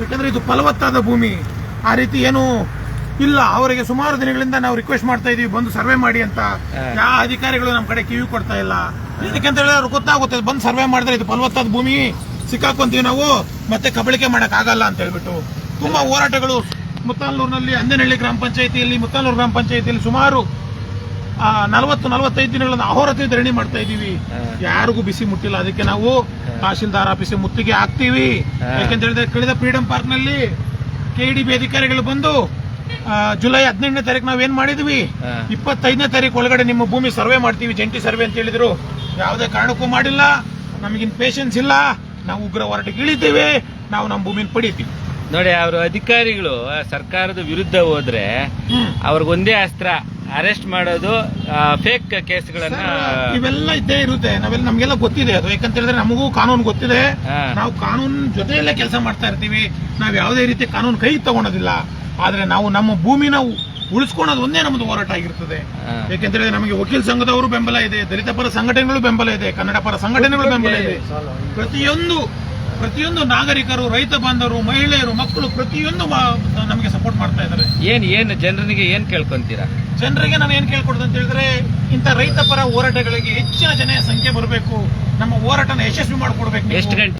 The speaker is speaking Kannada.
ಯಾಕಂದ್ರೆ ಇದು ಫಲವತ್ತಾದ ಭೂಮಿ. ಆ ರೀತಿ ಏನು ಇಲ್ಲ. ಅವರಿಗೆ ಸುಮಾರು ದಿನಗಳಿಂದ ನಾವು ರಿಕ್ವೆಸ್ಟ್ ಮಾಡ್ತಾ ಇದೀವಿ ಬಂದು ಸರ್ವೆ ಮಾಡಿ ಅಂತ. ಯಾವ ಅಧಿಕಾರಿಗಳು ನಮ್ಮ ಕಡೆ ಕಿವಿ ಕೊಡ್ತಾ ಇಲ್ಲ. ಅಂತ ಹೇಳಿದ್ರೆ ಅವ್ರಿಗೆ ಗೊತ್ತಾಗುತ್ತೆ. ಬಂದು ಸರ್ವೆ ಮಾಡಿದ್ರೆ ಇದು ಫಲವತ್ತಾದ ಭೂಮಿ ಸಿಕ್ಕಾಕೊಂತೀವಿ ನಾವು ಮತ್ತೆ ಕಬಳಿಕೆ ಮಾಡೋಕ್ಕಾಗಲ್ಲ ಆಗಲ್ಲ ಅಂತ ಹೇಳ್ಬಿಟ್ಟು. ತುಂಬಾ ಹೋರಾಟಗಳು ಮುತ್ತಾಲ್ನೂರಿನಲ್ಲಿ ಅಂದನಹಳ್ಳಿ ಗ್ರಾಮ ಪಂಚಾಯತಿಯಲ್ಲಿ ಮುತ್ತಾಲ್ನೂರು ಗ್ರಾಮ ಪಂಚಾಯತಿಯಲ್ಲಿ ಸುಮಾರು ನಲವತ್ತು ನಲವತ್ತೈದು ದಿನಗಳನ್ನು ಅಹೋರಾತ್ರಿ ಧರಣಿ ಮಾಡ್ತಾ ಇದೀವಿ ಯಾರಿಗೂ ಬಿಸಿ ಮುಟ್ಟಿಲ್ಲ. ಅದಕ್ಕೆ ನಾವು ತಹಶೀಲ್ದಾರ್ ಆಫೀಸಿಗೆ ಮುತ್ತಿಗೆ ಹಾಕ್ತೀವಿ. ಯಾಕೆಂತ ಹೇಳಿದ್ರೆ ಕಳೆದ ಫ್ರೀಡಂ ಪಾರ್ಕ್ನಲ್ಲಿ ಕೆಡಿಬಿ ಅಧಿಕಾರಿಗಳು ಬಂದು ಜುಲೈ ಹದಿನೆಂಟನೇ ತಾರೀಕು ನಾವೇನ್ ಮಾಡಿದ್ವಿ? ಇಪ್ಪತ್ತೈದನೇ ತಾರೀಕು ಒಳಗಡೆ ನಿಮ್ಮ ಭೂಮಿ ಸರ್ವೆ ಮಾಡ್ತೀವಿ. ಜಂಟಿ ಸರ್ವೆ ಅಂತ ಹೇಳಿದ್ರು. ಯಾವುದೇ ಕಾರಣಕ್ಕೂ ಮಾಡಿಲ್ಲ. ನಮಗಿನ್ ಪೇಷನ್ಸ್ ಇಲ್ಲ. ನಾವು ಉಗ್ರ ಹೋರಾಟಕ್ಕೆ ಇಳಿತೀವಿ ನಾವು ನಮ್ಮ ಭೂಮಿನ ಪಡಿತೀವಿ ನೋಡಿ ಅವರು ಅಧಿಕಾರಿಗಳು ಸರ್ಕಾರದ ವಿರುದ್ಧ ಹೋದ್ರೆ. ಅವ್ರಿಗೊಂದೇ ಅಸ್ತ್ರ. ಅರೆಸ್ಟ್ ಮಾಡೋದು ಫೇಕ್ ಕೇಸ್ಗಳನ್ನ ಇವೆಲ್ಲ ಇದ್ದೇ ಇರುತ್ತೆ. ನಾವೆಲ್ಲ ನಮ್ಗೆಲ್ಲ ಗೊತ್ತಿದೆ ಅದು. ಯಾಕಂತ ಹೇಳಿದ್ರೆ ನಮಗೂ ಕಾನೂನು ಗೊತ್ತಿದೆ. ನಾವು ಕಾನೂನು ಜೊತೆಯಲ್ಲೇ ಕೆಲಸ ಮಾಡ್ತಾ ಇರ್ತೀವಿ. ನಾವು ಯಾವುದೇ ರೀತಿ ಕಾನೂನು ಕೈ ತಗೊಳೋದಿಲ್ಲ ಆದ್ರೆ ನಾವು ನಮ್ಮ ಭೂಮಿನ ಉಳಿಸ್ಕೊಳೋದು ಒಂದೇ ನಮ್ಮದು ಹೋರಾಟ ಆಗಿರ್ತದೆ. ಯಾಕೆಂದ್ರೆ ಯಾಕೆಂತ ಹೇಳಿದ್ರೆ ನಮಗೆ ವಕೀಲ ಸಂಘದವರು ಬೆಂಬಲ ಇದೆ ದಲಿತ ಪರ ಸಂಘಟನೆಗಳು ಬೆಂಬಲ ಇದೆ ಕನ್ನಡ ಪರ ಸಂಘಟನೆಗಳು ಬೆಂಬಲ ಇದೆ. ಪ್ರತಿಯೊಂದು ಪ್ರತಿಯೊಂದು ನಾಗರಿಕರು ರೈತ ಬಾಂಧವರು ಮಹಿಳೆಯರು ಮಕ್ಕಳು ಪ್ರತಿಯೊಂದು ನಮಗೆ ಸಪೋರ್ಟ್ ಮಾಡ್ತಾ ಇದ್ದಾರೆ. ಏನ್ ಏನ್ ಜನರಿಗೆ ಏನ್ ಕೇಳ್ಕೊಂತೀರಾ? ಜನರಿಗೆ ನಾನು ಏನ್ ಕೇಳ್ಕೊಡ್ತು ಅಂತ ಹೇಳಿದ್ರೆ ಇಂಥ ರೈತ ಪರ ಹೋರಾಟಗಳಿಗೆ ಹೆಚ್ಚಿನ ಜನ ಸಂಖ್ಯೆ ಬರಬೇಕು. ನಮ್ಮ ಹೋರಾಟನ ಯಶಸ್ವಿ ಮಾಡಿಕೊಡ್ಬೇಕು ಎಷ್ಟು ಗಂಟೆ?